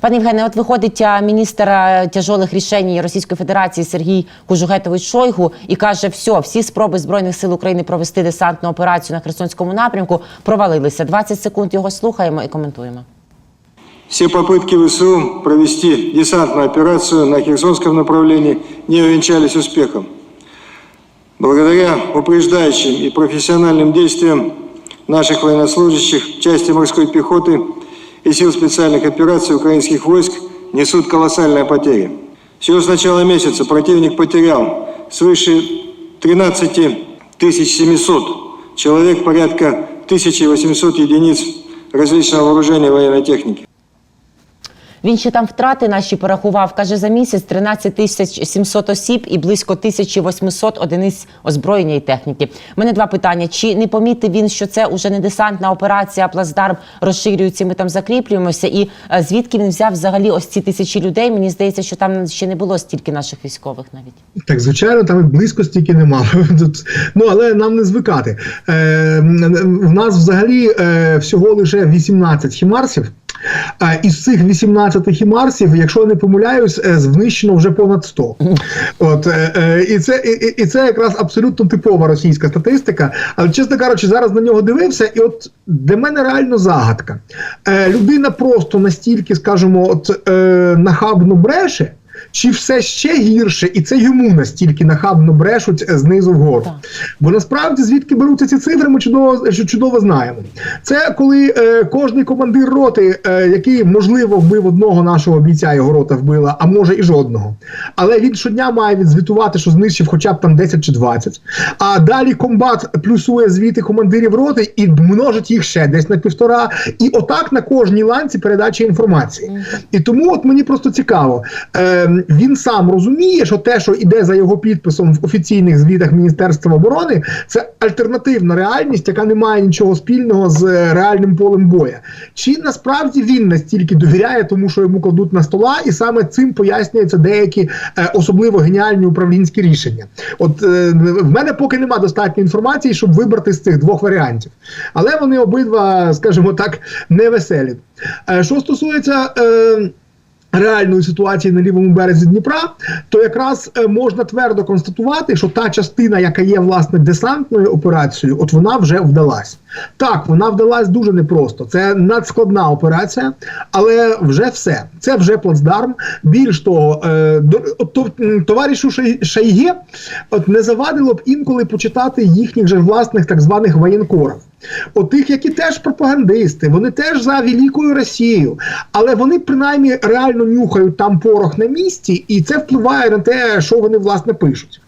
Пане Євгене, от виходить а, міністр а, тяжолих рішень Російської Федерації Сергій Кужугетович Шойгу і каже, все, всі спроби збройних сил України провести десантну операцію на Херсонському напрямку провалилися. 20 секунд його слухаємо і коментуємо. Все попытки ВСУ провести десантную операцию на Херсонском направлении не увенчались успехом. Благодаря упреждающим и профессиональным действиям наших военнослужащих, части морской пехоты и сил специальных операций украинских войск несут колоссальные потери. Всего с начала месяца противник потерял свыше 13 700 человек, порядка 1800 единиц различного вооружения и военной техники. Він ще там втрати наші порахував. Каже, за місяць 13 тисяч 700 осіб і близько 1800 одиниць озброєння і техніки. У мене два питання: чи не помітив він, що це уже не десантна операція, а плацдарм розширюється, ми там закріплюємося? І е, звідки він взяв взагалі ось ці тисячі людей? Мені здається, що там ще не було стільки наших військових навіть. Так, звичайно, там близько стільки нема. Тут, ну, але нам не звикати. Е, в нас взагалі е, всього лише 18 хімарсів. А із цих 18 хімарсів, якщо не помиляюсь, е, знищено вже понад 100. От, е, е, і, це, і, і це якраз абсолютно типова російська статистика. Але, чесно кажучи, зараз на нього дивився, і от для мене реально загадка. Е, людина просто настільки, скажімо, от, е, нахабно бреше. Чи все ще гірше, і це йому настільки нахабно брешуть знизу вгору? Так. Бо насправді звідки беруться ці цифри, ми чудово чудово знаємо. Це коли е, кожний командир роти, е, який можливо вбив одного нашого бійця, його рота вбила, а може і жодного. Але він щодня має відзвітувати, що знищив хоча б там 10 чи 20. А далі комбат плюсує звіти командирів роти і множить їх ще десь на півтора. І отак на кожній ланці передачі інформації. І тому от мені просто цікаво. Е, він сам розуміє, що те, що йде за його підписом в офіційних звітах Міністерства оборони, це альтернативна реальність, яка не має нічого спільного з е, реальним полем боя. Чи насправді він настільки довіряє тому, що йому кладуть на стола, і саме цим пояснюються деякі е, особливо геніальні управлінські рішення? От е, в мене поки нема достатньо інформації, щоб вибрати з цих двох варіантів, але вони обидва, скажімо так, невеселі. Е, що стосується. Е, реальної ситуації на лівому березі Дніпра, то якраз е, можна твердо констатувати, що та частина, яка є власне десантною операцією, от вона вже вдалась. Так, вона вдалась дуже непросто. Це надскладна операція, але вже все. Це вже плацдарм. Більш того, е, товаришу Шайге от не завадило б інколи почитати їхніх же власних так званих воєнкорів. От тих, які теж пропагандисти, вони теж за великою Росією, але вони принаймні реально нюхають там порох на місці, і це впливає на те, що вони власне пишуть.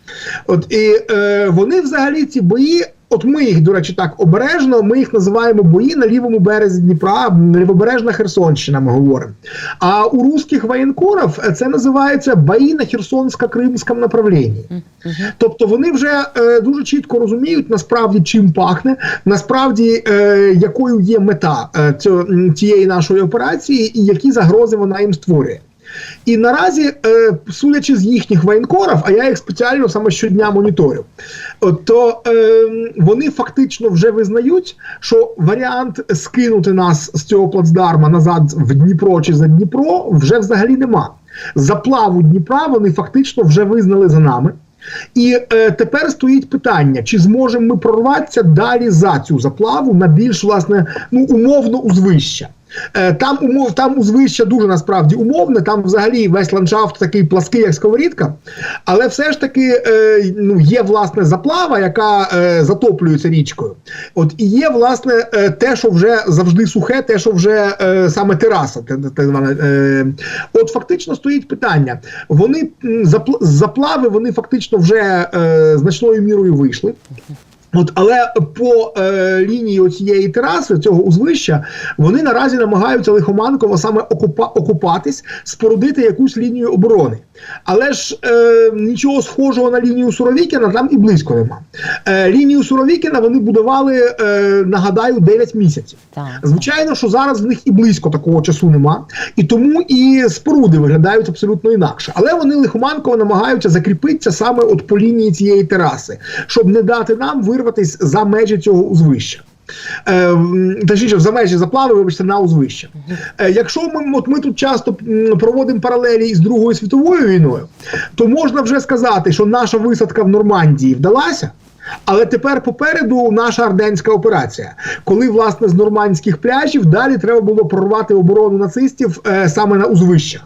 От і е, вони взагалі ці бої. От ми їх, до речі, так обережно. Ми їх називаємо бої на лівому березі Дніпра, лівобережна Херсонщина. Ми говоримо. А у русських воєнкорів це називається бої на Херсонсько-Кримському направлінні. Тобто вони вже е, дуже чітко розуміють насправді чим пахне, насправді е, якою є мета е, цього, м, цієї нашої операції, і які загрози вона їм створює. І наразі, е, судячи з їхніх воєнкорів, а я їх спеціально саме щодня моніторю, то е, вони фактично вже визнають, що варіант скинути нас з цього плацдарма назад в Дніпро чи за Дніпро вже взагалі нема. Заплаву Дніпра вони фактично вже визнали за нами. І е, тепер стоїть питання: чи зможемо ми прорватися далі за цю заплаву на більш власне ну умовно узвища. Е, Там умов, там узвища дуже насправді умовне. Там взагалі весь ландшафт такий плаский, як сковорідка. Але все ж таки е, ну, є власне заплава, яка е, затоплюється річкою. От і є власне е, те, що вже завжди сухе, те, що вже е, саме тераса. те- те е, От фактично стоїть питання. Вони запл- заплави вони фактично вже е, значною мірою вийшли. От, але по е, лінії цієї тераси, цього узвища, вони наразі намагаються лихоманково саме окупа, окупатись, спорудити якусь лінію оборони. Але ж е, нічого схожого на лінію Суровікіна там і близько нема. Е, лінію Суровікіна вони будували, е, нагадаю, 9 місяців. Так. Звичайно, що зараз в них і близько такого часу нема, і тому і споруди виглядають абсолютно інакше. Але вони лихоманково намагаються закріпитися саме от по лінії цієї тераси, щоб не дати нам вирватися за межі цього узвища. Е, точніше, за межі заплави, вибачте, на узвище. Е, якщо ми, от ми тут часто проводимо паралелі із Другою світовою війною, то можна вже сказати, що наша висадка в Нормандії вдалася. Але тепер попереду наша арденська операція, коли власне з нормандських пляжів далі треба було прорвати оборону нацистів е, саме на узвищах.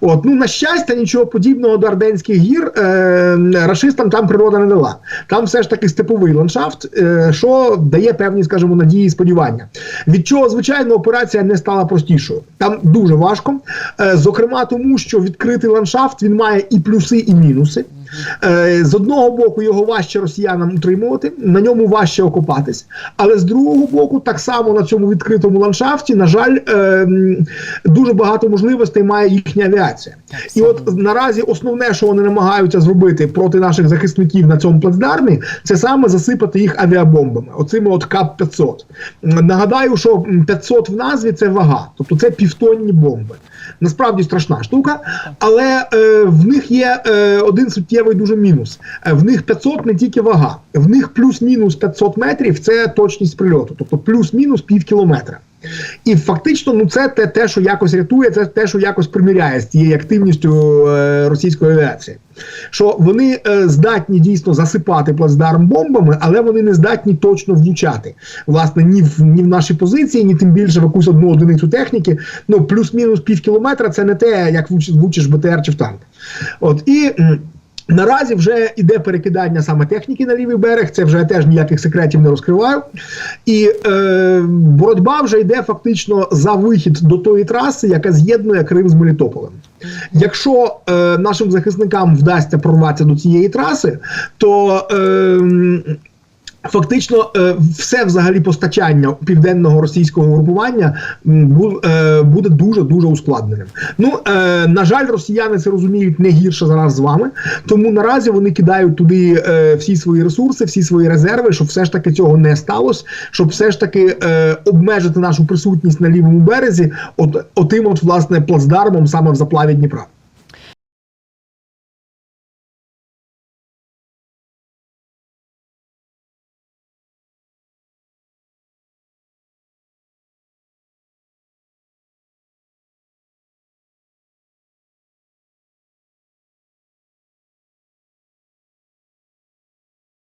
От, ну на щастя, нічого подібного до Арденських гір е, рашистам там природа не дала. Там все ж таки степовий ландшафт, е, що дає певні, скажімо, надії і сподівання. Від чого, звичайно, операція не стала простішою. Там дуже важко. Е, зокрема, тому що відкритий ландшафт він має і плюси, і мінуси. Е, з одного боку, його важче росіянам утримувати, на ньому важче окопатись. Але з другого боку, так само на цьому відкритому ландшафті, на жаль, е, дуже багато можливостей має їхня авіація. І от наразі основне, що вони намагаються зробити проти наших захисників на цьому плацдармі, це саме засипати їх авіабомбами, оцими от КАП-500. Нагадаю, що 500 в назві це вага, тобто це півтонні бомби. Насправді страшна штука, але е, в них є е, один суттєвий дуже мінус. Е, в них 500 не тільки вага, в них плюс-мінус 500 метрів це точність прильоту, тобто плюс-мінус пів кілометра. І фактично, ну це те, те, що якось рятує, це те, що якось приміряє з тією активністю е, російської авіації. Що вони е, здатні дійсно засипати плацдарм бомбами, але вони не здатні точно влучати. Власне, ні в ні в наші позиції, ні тим більше в якусь одну одиницю техніки. Ну плюс-мінус пів кілометра це не те, як влучиш БТР чи в танк. От і. Наразі вже йде перекидання саме техніки на лівий берег. Це вже теж ніяких секретів не розкриваю. І е, боротьба вже йде фактично за вихід до тої траси, яка з'єднує Крим з Мелітополем. Якщо е, нашим захисникам вдасться прорватися до цієї траси, то е, Фактично, е, все взагалі постачання південного російського групування е, буде дуже дуже ускладненим. Ну е, на жаль, росіяни це розуміють не гірше за нас з вами. Тому наразі вони кидають туди всі свої ресурси, всі свої резерви, щоб все ж таки цього не сталося, щоб все ж таки обмежити нашу присутність на лівому березі, от отим, от власне плацдармом саме в заплаві Дніпра.